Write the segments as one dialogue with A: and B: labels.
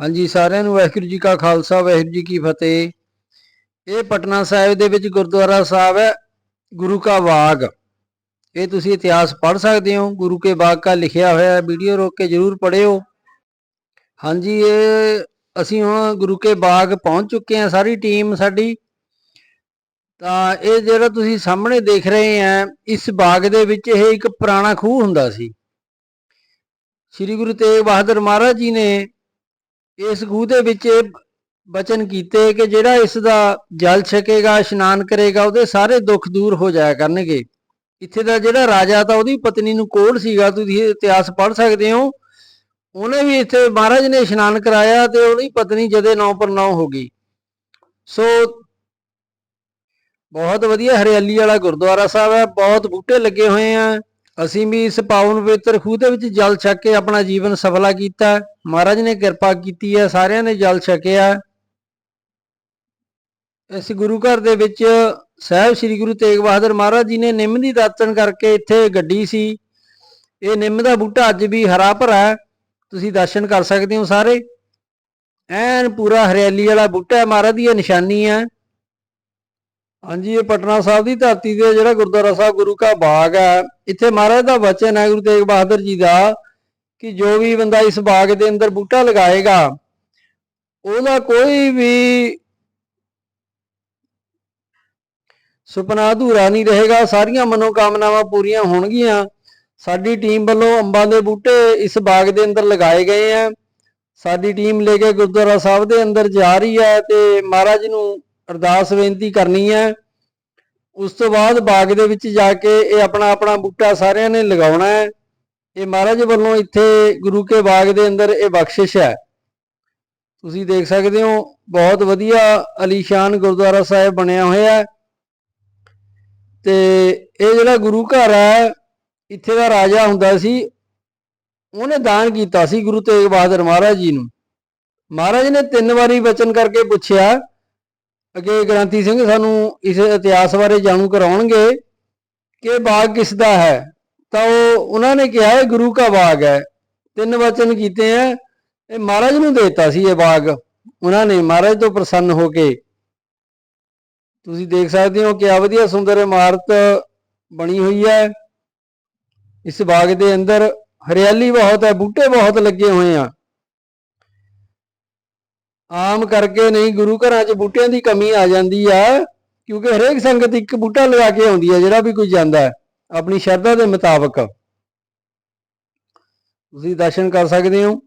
A: ਹਾਂਜੀ, ਸਾਰਿਆਂ ਨੂੰ ਵਾਹਿਗੁਰੂ ਜੀ ਕਾ ਖਾਲਸਾ, ਵਾਹਿਗੁਰੂ ਜੀ ਕੀ ਫਤਿਹ। ਇਹ ਪਟਨਾ ਸਾਹਿਬ ਦੇ ਵਿੱਚ ਗੁਰਦੁਆਰਾ ਸਾਹਿਬ ਹੈ, ਗੁਰੂ ਕਾ ਬਾਗ। ਇਹ ਤੁਸੀਂ ਇਤਿਹਾਸ ਪੜ੍ਹ ਸਕਦੇ ਹੋ, ਗੁਰੂ ਕੇ ਬਾਗ ਕਾ ਲਿਖਿਆ ਹੋਇਆ ਹੈ, ਵੀਡੀਓ ਰੋਕ ਕੇ ਜਰੂਰ ਪੜ੍ਹਿਓ। ਹਾਂਜੀ, ਇਹ ਅਸੀਂ ਹੁਣ ਗੁਰੂ ਕੇ ਬਾਗ ਪਹੁੰਚ ਚੁੱਕੇ ਹਾਂ, ਸਾਰੀ ਟੀਮ ਸਾਡੀ। ਤਾਂ ਇਹ ਜਿਹੜਾ ਤੁਸੀਂ ਸਾਹਮਣੇ ਦੇਖ ਰਹੇ ਆ ਇਸ ਬਾਗ ਦੇ ਵਿੱਚ ਇਹ ਇੱਕ ਪੁਰਾਣਾ ਖੂਹ ਹੁੰਦਾ ਸੀ। ਸ੍ਰੀ ਗੁਰੂ ਤੇਗ ਬਹਾਦਰ ਮਹਾਰਾਜ ਜੀ ਨੇ ਇਸ ਖੂਹ ਦੇ ਵਿੱਚ ਇਹ ਬਚਨ ਕੀਤੇ ਕਿ ਜਿਹੜਾ ਇਸ ਦਾ ਜਲ ਛਕੇਗਾ, ਇਸ਼ਨਾਨ ਕਰੇਗਾ, ਉਹਦੇ ਸਾਰੇ ਦੁੱਖ ਦੂਰ ਹੋ ਜਾਇਆ ਕਰਨਗੇ। ਇੱਥੇ ਦਾ ਜਿਹੜਾ ਰਾਜਾ ਤਾਂ ਉਹਦੀ ਪਤਨੀ ਨੂੰ ਕੋਲ ਸੀਗਾ, ਤੁਸੀਂ ਇਤਿਹਾਸ ਪੜ੍ਹ ਸਕਦੇ ਹੋ। ਉਹਨੇ ਵੀ ਇੱਥੇ ਮਹਾਰਾਜ ਨੇ ਇਸ਼ਨਾਨ ਕਰਾਇਆ ਤੇ ਉਹਦੀ ਪਤਨੀ ਜਦੇ ਨੌ ਪਰ ਨੌ ਹੋ ਗਈ। ਸੋ ਬਹੁਤ ਵਧੀਆ ਹਰਿਆਲੀ ਵਾਲਾ ਗੁਰਦੁਆਰਾ ਸਾਹਿਬ ਹੈ, ਬਹੁਤ ਬੂਟੇ ਲੱਗੇ ਹੋਏ ਆ। ਅਸੀਂ ਵੀ ਇਸ ਪਾਵਨ ਪਵਿੱਤਰ ਖੂਹ ਦੇ ਵਿੱਚ ਜਲ ਛਕ ਕੇ ਆਪਣਾ ਜੀਵਨ ਸਫਲਾ ਕੀਤਾ। ਮਹਾਰਾਜ ਨੇ ਕਿਰਪਾ ਕੀਤੀ ਹੈ, ਸਾਰਿਆਂ ਨੇ ਜਲ ਛਕਿਆ। ਇਸ ਗੁਰੂ ਘਰ ਦੇ ਵਿੱਚ ਸਾਹਿਬ ਸ੍ਰੀ ਗੁਰੂ ਤੇਗ ਬਹਾਦਰ ਮਹਾਰਾਜ ਜੀ ਨੇ ਨਿੰਮ ਦੀ ਦਾਤਣ ਕਰਕੇ ਇੱਥੇ ਗੱਡੀ ਸੀ। ਇਹ ਨਿੰਮ ਦਾ ਬੂਟਾ ਅੱਜ ਵੀ ਹਰਾ ਭਰਾ ਤੁਸੀਂ ਦਰਸ਼ਨ ਕਰ ਸਕਦੇ ਹੋ ਸਾਰੇ। ਐਨ ਪੂਰਾ ਹਰਿਆਲੀ ਵਾਲਾ ਬੂਟਾ ਹੈ। ਮਹਾਰਾਜ ਦੀ ਇਹ ਨਿਸ਼ਾਨੀ ਹੈ। ਹਾਂਜੀ, ਇਹ ਪਟਨਾ ਸਾਹਿਬ ਦੀ ਧਰਤੀ ਤੇ ਜਿਹੜਾ ਗੁਰਦੁਆਰਾ ਸਾਹਿਬ, ਗੁਰੂ ਕਾ ਬਾਗ ਹੈ, ਇੱਥੇ ਮਹਾਰਾਜ ਦਾ ਵਚਨ ਹੈ ਗੁਰੂ ਤੇਗ ਬਹਾਦਰ ਜੀ ਦਾ ਕਿ ਜੋ ਵੀ ਬੰਦਾ ਇਸ ਬਾਗ ਦੇ ਅੰਦਰ ਬੂਟਾ ਲਗਾਏਗਾ, ਉਹਦਾ ਕੋਈ ਵੀ ਸੁਪਨਾ ਅਧੂਰਾ ਨਹੀਂ ਰਹੇਗਾ, ਸਾਰੀਆਂ ਮਨੋਕਾਮਨਾਵਾਂ ਪੂਰੀਆਂ ਹੋਣਗੀਆਂ। ਸਾਡੀ ਟੀਮ ਵੱਲੋਂ ਅੰਬਾਂ ਦੇ ਬੂਟੇ ਇਸ ਬਾਗ ਦੇ ਅੰਦਰ ਲਗਾਏ ਗਏ ਆ ਸਾਡੀ ਟੀਮ ਲੈ ਕੇ ਗੁਰਦੁਆਰਾ ਸਾਹਿਬ ਦੇ ਅੰਦਰ ਜਾ ਰਹੀ ਹੈ ਤੇ ਮਹਾਰਾਜ ਨੂੰ ਅਰਦਾਸ ਬੇਨਤੀ ਕਰਨੀ ਹੈ। ਉਸ ਤੋਂ ਬਾਅਦ ਬਾਗ ਦੇ ਵਿੱਚ ਜਾ ਕੇ ਇਹ ਆਪਣਾ ਆਪਣਾ ਬੂਟਾ ਸਾਰਿਆਂ ਨੇ ਲਗਾਉਣਾ ਹੈ। ਇਹ ਮਹਾਰਾਜ ਵੱਲੋਂ ਇੱਥੇ ਗੁਰੂ ਕੇ ਬਾਗ ਦੇ ਅੰਦਰ ਇਹ ਬਖਸ਼ਿਸ਼ ਹੈ। ਤੁਸੀਂ ਦੇਖ ਸਕਦੇ ਹੋ, ਬਹੁਤ ਵਧੀਆ ਅਲੀਸ਼ਾਨ ਗੁਰਦੁਆਰਾ ਸਾਹਿਬ ਬਣਿਆ ਹੋਇਆ ਹੈ। ਤੇ ਇਹ ਜਿਹੜਾ ਗੁਰੂ ਘਰ ਹੈ, ਇੱਥੇ ਦਾ ਰਾਜਾ ਹੁੰਦਾ ਸੀ, ਉਹਨੇ ਦਾਨ ਕੀਤਾ ਸੀ ਗੁਰੂ ਤੇਗ ਬਹਾਦਰ ਮਹਾਰਾਜ ਜੀ ਨੂੰ। ਮਹਾਰਾਜ ਨੇ ਤਿੰਨ ਵਾਰੀ ਬਚਨ ਕਰਕੇ ਪੁੱਛਿਆ ਅੱਗੇ ਗ੍ਰਾਂਤੀ ਸਿੰਘ ਸਾਨੂੰ ਇਸ ਇਤਿਹਾਸ ਬਾਰੇ ਜਾਣੂ ਕਰਾਉਣਗੇ ਕਿ ਬਾਗ ਕਿਸ ਦਾ ਹੈ। ਤਾਂ ਉਹ, ਉਹਨਾਂ ਨੇ ਕਿਹਾ, ਇਹ ਗੁਰੂ ਕਾ ਬਾਗ ਹੈ। ਤਿੰਨ ਵਚਨ ਕੀਤੇ ਆ ਇਹ ਮਹਾਰਾਜ ਨੂੰ ਦੇਤਾ ਸੀ ਇਹ ਬਾਗ। ਉਹਨਾਂ ਨੇ ਮਹਾਰਾਜ ਤੋਂ ਪ੍ਰਸੰਨ ਹੋ ਕੇ, ਤੁਸੀਂ ਦੇਖ ਸਕਦੇ ਹੋ ਕਿ ਵਧੀਆ ਸੁੰਦਰ ਇਮਾਰਤ ਬਣੀ ਹੋਈ ਹੈ ਇਸ ਬਾਗ ਦੇ ਅੰਦਰ ਹਰਿਆਲੀ ਬਹੁਤ ਹੈ ਬੂਟੇ ਬਹੁਤ ਲੱਗੇ ਹੋਏ ਆ। ਆਮ ਕਰਕੇ ਨਹੀਂ, ਗੁਰੂ ਘਰਾਂ 'ਚ ਬੂਟਿਆਂ ਦੀ ਕਮੀ ਆ ਜਾਂਦੀ ਆ, ਕਿਉਂਕਿ ਹਰੇਕ ਸੰਗਤ ਇੱਕ ਬੂਟਾ ਲਗਾ ਕੇ ਆਉਂਦੀ ਹੈ ਜਿਹੜਾ ਵੀ ਕੋਈ ਜਾਂਦਾ ਆਪਣੀ ਸ਼ਰਧਾ ਦੇ ਮੁਤਾਬਕ। ਤੁਸੀਂ ਦਰਸ਼ਨ ਕਰ ਸਕਦੇ ਹੋ।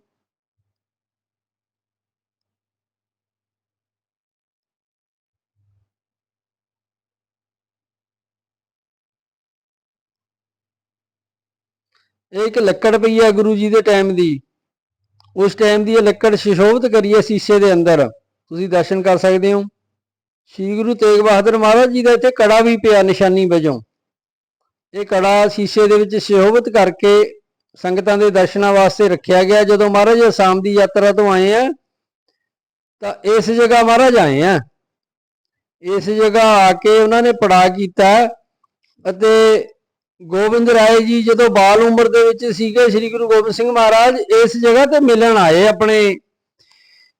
A: ਇਹ ਇੱਕ ਲੱਕੜ ਪਈ ਹੈ ਗੁਰੂ ਜੀ ਦੇ ਟਾਈਮ ਦੀ। ਉਸ ਟਾਈਮ ਦੀ ਇਹ ਲੱਕੜ ਸ਼ਿਸ਼ੋਭਤ ਕਰੀ ਸ਼ੀਸ਼ੇ ਦੇ ਅੰਦਰ। ਤੁਸੀਂ ਦਰਸ਼ਨ ਕਰ ਸਕਦੇ ਹੋ। ਸ੍ਰੀ ਗੁਰੂ ਤੇਗ ਬਹਾਦਰ ਮਹਾਰਾਜ ਜੀ ਦਾ ਇੱਥੇ ਕੜਾ ਵੀ ਪਿਆ ਨਿਸ਼ਾਨੀ ਵਜੋਂ। ਇਹ ਕੜਾ ਸ਼ੀਸ਼ੇ ਦੇ ਵਿੱਚ ਸ਼ਿਸ਼ੋਭਤ ਕਰਕੇ ਸੰਗਤਾਂ ਦੇ ਦਰਸ਼ਨਾਂ ਵਾਸਤੇ ਰੱਖਿਆ ਗਿਆ। ਜਦੋਂ ਮਹਾਰਾਜ ਅਸਾਮ ਦੀ ਯਾਤਰਾ ਤੋਂ ਆਏ ਆ, ਤਾਂ ਇਸ ਜਗ੍ਹਾ ਮਹਾਰਾਜ ਆਏ ਆ। ਇਸ ਜਗ੍ਹਾ ਆ ਕੇ ਉਹਨਾਂ ਨੇ ਪੜਾ ਕੀਤਾ ਅਤੇ ਗੋਬਿੰਦ ਰਾਏ ਜੀ ਜਦੋਂ ਬਾਲ ਉਮਰ ਦੇ ਵਿੱਚ ਸੀਗੇ ਸ੍ਰੀ ਗੁਰੂ ਗੋਬਿੰਦ ਸਿੰਘ ਮਹਾਰਾਜ, ਇਸ ਜਗ੍ਹਾ ਤੇ ਮਿਲਣ ਆਏ ਆਪਣੇ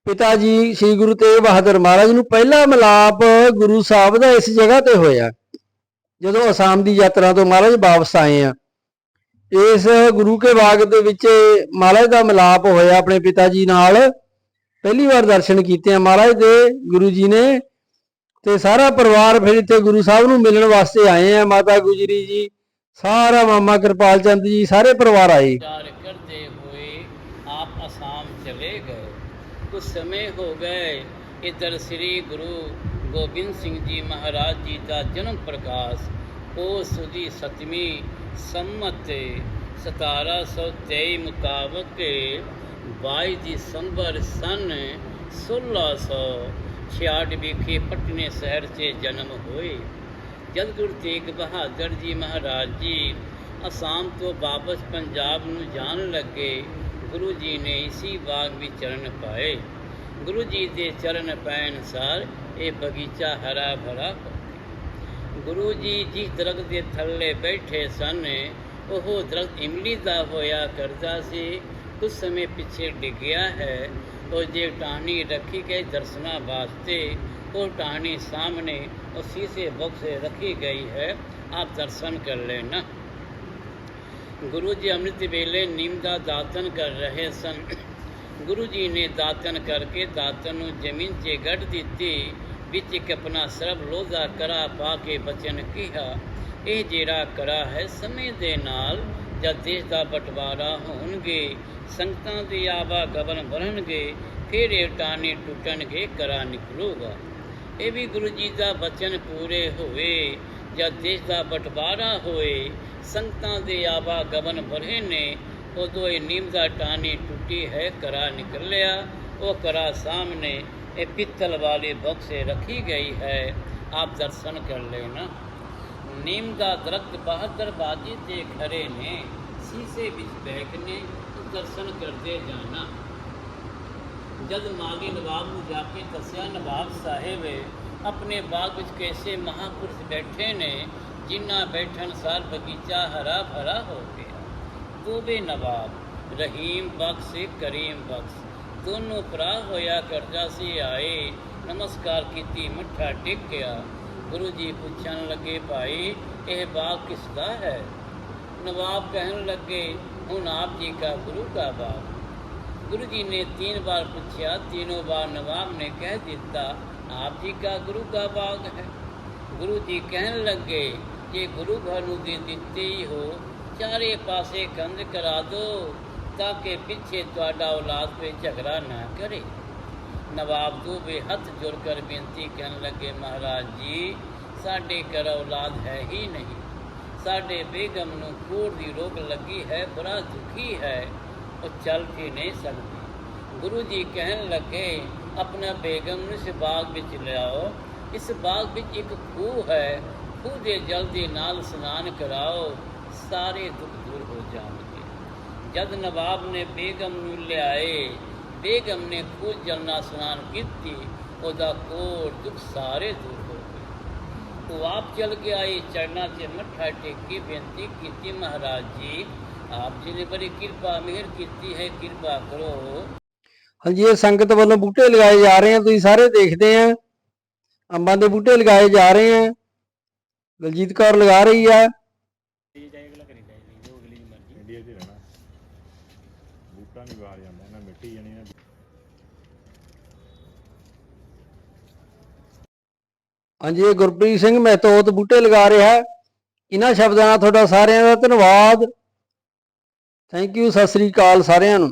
A: ਪਿਤਾ ਜੀ ਸ੍ਰੀ ਗੁਰੂ ਤੇਗ ਬਹਾਦਰ ਮਹਾਰਾਜ ਨੂੰ। ਪਹਿਲਾ ਮਿਲਾਪ ਗੁਰੂ ਸਾਹਿਬ ਦਾ ਇਸ ਜਗ੍ਹਾ ਤੇ ਹੋਇਆ। ਜਦੋਂ ਅਸਾਮ ਦੀ ਯਾਤਰਾ ਤੋਂ ਮਹਾਰਾਜ ਵਾਪਸ ਆਏ ਆ। ਇਸ ਗੁਰੂ ਕੇ ਬਾਗ ਦੇ ਵਿੱਚ ਮਹਾਰਾਜ ਦਾ ਮਿਲਾਪ ਹੋਇਆ ਆਪਣੇ ਪਿਤਾ ਜੀ ਨਾਲ। ਪਹਿਲੀ ਵਾਰ ਦਰਸ਼ਨ ਕੀਤੇ ਆ ਮਹਾਰਾਜ ਦੇ ਗੁਰੂ ਜੀ ਨੇ। ਤੇ ਸਾਰਾ ਪਰਿਵਾਰ ਫਿਰ ਇੱਥੇ ਗੁਰੂ ਸਾਹਿਬ ਨੂੰ ਮਿਲਣ ਵਾਸਤੇ ਆਏ ਆ। ਮਾਤਾ ਗੁਜਰੀ ਜੀ ਸਾਰਾ ਮਾਮਾ ਕਿਰਪਾਲ ਚੰਦ ਜੀ ਸਾਰੇ ਪਰਿਵਾਰ ਆਏ
B: विचार करते हुए आप असम चले गए कुछ समय हो गए इधर श्री गुरु गोबिंद सिंह जी महाराज जी का जन्म प्रकाश ਉਹ ਸੁਦੀ ਸਤਵੀਂ ਸੰਮਤ ਸਤਾਰਾਂ ਸੌ ਤੇਈ ਮੁਤਾਬਕ 22 ਦਸੰਬਰ ਸਨ 1666 ਵਿਖੇ ਪਟਨੇ ਸ਼ਹਿਰ 'ਚ ਜਨਮ ਹੋਏ ਜਦ ਗੁਰੂ ਤੇਗ ਬਹਾਦਰ ਜੀ ਮਹਾਰਾਜ ਜੀ ਅਸਾਮ ਤੋਂ ਵਾਪਸ ਪੰਜਾਬ ਨੂੰ ਜਾਣ ਲੱਗੇ, ਗੁਰੂ ਜੀ ਨੇ ਇਸੀ ਬਾਗ ਵਿੱਚ ਚਰਨ ਪਾਏ। ਗੁਰੂ ਜੀ ਦੇ ਚਰਨ ਪੈਣ ਸਾਰ ਇਹ ਬਗੀਚਾ ਹਰਾ ਭਰਾ ਗੁਰੂ ਜੀ ਜਿਸ ਦਰਖਤ ਦੇ ਥੱਲੇ ਬੈਠੇ ਸਨ, ਉਹ ਦਰਖਤ ਇਮਲੀ ਦਾ ਹੋਇਆ ਕਰਦਾ ਸੀ। ਕੁਝ ਸਮੇਂ ਪਿੱਛੇ ਡਿੱਗਿਆ ਹੈ। ਉਹ ਜੇ ਟਾਹਣੀ ਰੱਖੀ ਗਈ ਦਰਸ਼ਨਾ ਵਾਸਤੇ ਉਹ ਟਾਹਣੀ ਸਾਹਮਣੇ ਉਹ ਸੀਸੇ ਬਕਸੇ ਰੱਖੀ ਗਈ ਹੈ ਆਪ ਦਰਸ਼ਨ ਕਰ ਲੈਣਾ ਗੁਰੂ ਜੀ ਅੰਮ੍ਰਿਤ ਵੇਲੇ ਨੀਮ ਦਾ ਦਾਤਨ ਕਰ ਰਹੇ ਸਨ ਗੁਰੂ ਜੀ ਨੇ ਦਾਤਨ ਕਰਕੇ ਦਾਤਨ ਨੂੰ ਜ਼ਮੀਨ 'ਤੇ ਗੱਡ ਦਿੱਤੀ ਵਿੱਚ ਇੱਕ ਆਪਣਾ ਸਰਬ ਲੋਧਾ ਕਰਾ ਪਾ ਕੇ ਬਚਨ ਕਿਹਾ ਇਹ ਜਿਹੜਾ ਕਰਾ ਹੈ ਸਮੇਂ ਦੇ ਨਾਲ ਜਦ ਦੇਸ਼ ਦਾ ਬਟਵਾਰਾ ਹੋਣਗੇ ਸੰਗਤਾਂ ਦੀ ਆਵਾਗਮਨ ਵਧਣਗੇ ਫਿਰ ਇਹ ਟਾਣੇ ਟੁੱਟਣਗੇ ਕਰਾ ਨਿਕਲੂਗਾ ਇਹ ਵੀ ਗੁਰੂ ਜੀ ਦਾ ਬਚਨ ਪੂਰੇ ਹੋਵੇ ਜਾਂ ਦੇਸ਼ ਦਾ ਬਟਵਾਰਾ ਹੋਏ, ਸੰਗਤਾਂ ਦੇ ਆਵਾਗਮਨ ਵਧੇ ਨੇ, ਉਦੋਂ ਇਹ ਨੀਮ ਦਾ ਟਾਣੀ ਟੁੱਟੀ ਹੈ ਕਰਾ ਨਿਕਲਿਆ, ਉਹ ਕਰਾ ਸਾਹਮਣੇ ਇਹ ਪਿੱਤਲ ਵਾਲੇ ਬਕਸੇ ਰੱਖੀ ਗਈ ਹੈ। ਆਪ ਦਰਸ਼ਨ ਕਰ ਲੈਣਾ ਨੀਮ ਦਾ ਦਰਖਤ ਬਹਾਦਰ ਬਾਜੀ ਤੇ ਖੜੇ ਨੇ, ਸੀਸੇ ਵਿੱਚ ਬੈਠ ਨੇ ਦਰਸ਼ਨ ਕਰਦੇ ਜਾਣਾ। ਜਦ ਮਾਗੇ ਨਵਾਬ ਨੂੰ ਜਾ ਕੇ ਦੱਸਿਆ ਨਵਾਬ ਸਾਹਿਬ ਆਪਣੇ ਬਾਗ ਵਿੱਚ ਕੈਸੇ ਮਹਾਪੁਰਸ਼ ਬੈਠੇ ਨੇ ਜਿਨ੍ਹਾਂ ਬੈਠਣ ਸਾਰ ਬਗੀਚਾ ਹਰਾ ਭਰਾ ਹੋ ਗਿਆ ਦੋਵੇਂ ਨਵਾਬ ਰਹੀਮ ਬਖਸ਼ ਕਰੀਮ ਬਖਸ਼ ਦੋਨੋਂ ਭਰਾ ਹੋਇਆ ਕਰਜਾ ਸੀ ਆਏ ਨਮਸਕਾਰ ਕੀਤੀ ਮੱਠਾ ਟੇਕਿਆ ਗੁਰੂ ਜੀ ਪੁੱਛਣ ਲੱਗੇ ਭਾਈ ਇਹ ਬਾਗ ਕਿਸ ਦਾ ਹੈ ਨਵਾਬ ਕਹਿਣ ਲੱਗੇ ਹੁਣ ਆਪ ਜੀ ਦਾ ਗੁਰੂ का बाग गुरु जी ने तीन बार पूछा तीनों बार नवाब ने कह दिता आप जी का गुरु का बाग है ਗੁਰੂ ਜੀ ਕਹਿਣ ਲੱਗੇ ਜੇ ਗੁਰੂ ਘਰ ਨੂੰ ਦੇ ਦਿੱਤੇ ਹੀ ਹੋ ਚਾਰੇ ਪਾਸੇ ਕੰਧ ਕਰਾ ਦੋ ਤਾਂ ਕਿ ਪਿੱਛੇ ਤੁਹਾਡਾ ਔਲਾਦ ਤੇ ਝਗੜਾ ਨਾ ਕਰੇ ਨਵਾਬ ਦੋਵੇਂ ਹੱਥ ਜੋੜ ਕਰ ਬੇਨਤੀ ਕਰਨ ਲੱਗੇ ਮਹਾਰਾਜ ਜੀ ਸਾਡੇ ਘਰ ਔਲਾਦ ਹੈ ਹੀ ਨਹੀਂ ਸਾਡੇ ਬੇਗਮ ਨੂੰ ਕੋੜ ਦੀ ਰੋਗ ਲੱਗੀ ਹੈ ਬੜਾ ਦੁਖੀ ਹੈ ਉਹ ਚੱਲ ਵੀ ਨਹੀਂ ਸਕਦੀ। ਗੁਰੂ ਜੀ ਕਹਿਣ ਲੱਗੇ, ਆਪਣਾ ਬੇਗਮ ਨੂੰ ਇਸ ਬਾਗ ਵਿੱਚ ਲਿਆਓ। ਇਸ ਬਾਗ ਵਿੱਚ ਇੱਕ ਖੂਹ ਹੈ। ਖੂਹ ਦੇ ਜਲ ਦੇ ਨਾਲ ਇਸ਼ਨਾਨ ਕਰਾਓ। ਸਾਰੇ ਦੁੱਖ ਦੂਰ ਹੋ ਜਾਣਗੇ। ਜਦ ਨਵਾਬ ਨੇ ਬੇਗਮ ਨੂੰ ਲਿਆਏ, ਬੇਗਮ ਨੇ ਖੂਹ ਜਲ ਨਾਲ ਇਸ਼ਨਾਨ ਕੀਤੀ, ਉਹਦਾ ਕੋੜ ਦੁੱਖ ਸਾਰੇ ਦੂਰ ਹੋ ਗਏ। ਉਹ ਆਪ ਚਲ ਕੇ ਆਏ, ਚਰਨਾਂ 'ਤੇ ਮੱਥਾ ਟੇਕੀ ਬੇਨਤੀ ਕੀਤੀ, ਮਹਾਰਾਜ ਜੀ ਆਪ ਜੀ ਨੇ ਬੜੀ ਕਿਰਪਾ, ਮਿਹਰ ਕੀਤੀ ਹੈ, ਕਿਰਪਾ ਕਰੋ।
A: ਹਾਂਜੀ, ਇਹ ਸੰਗਤ ਵੱਲੋਂ ਬੂਟੇ ਲਗਾਏ ਜਾ ਰਹੇ ਆ, ਤੁਸੀਂ ਸਾਰੇ ਦੇਖਦੇ ਆ। ਅੰਬਾਂ ਦੇ ਬੂਟੇ ਲਗਾਏ ਜਾ ਰਹੇ ਆ। ਦਲਜੀਤ ਕੌਰ ਲਗਾ ਰਹੀ ਆ।
C: ਇੰਡੀਆ 'ਚ ਰਹਿਣਾ ਬੂਟਾ ਨਹੀਂ ਬਾਹਰ ਜਾਂਦਾ ਇਹਨਾਂ ਮਿੱਟੀ ਜਾਣੀ ਨਾ
A: ਹਾਂਜੀ, ਇਹ ਗੁਰਪ੍ਰੀਤ ਸਿੰਘ ਮਹਿਤੋਤ ਬੂਟੇ ਲਗਾ ਰਿਹਾ। ਇਹਨਾਂ ਸ਼ਬਦਾਂ ਨਾਲ ਤੁਹਾਡਾ ਸਾਰਿਆਂ ਦਾ ਧੰਨਵਾਦ। ਥੈਂਕ ਯੂ ਸਤਿ ਸ੍ਰੀ ਅਕਾਲ ਸਾਰਿਆਂ ਨੂੰ।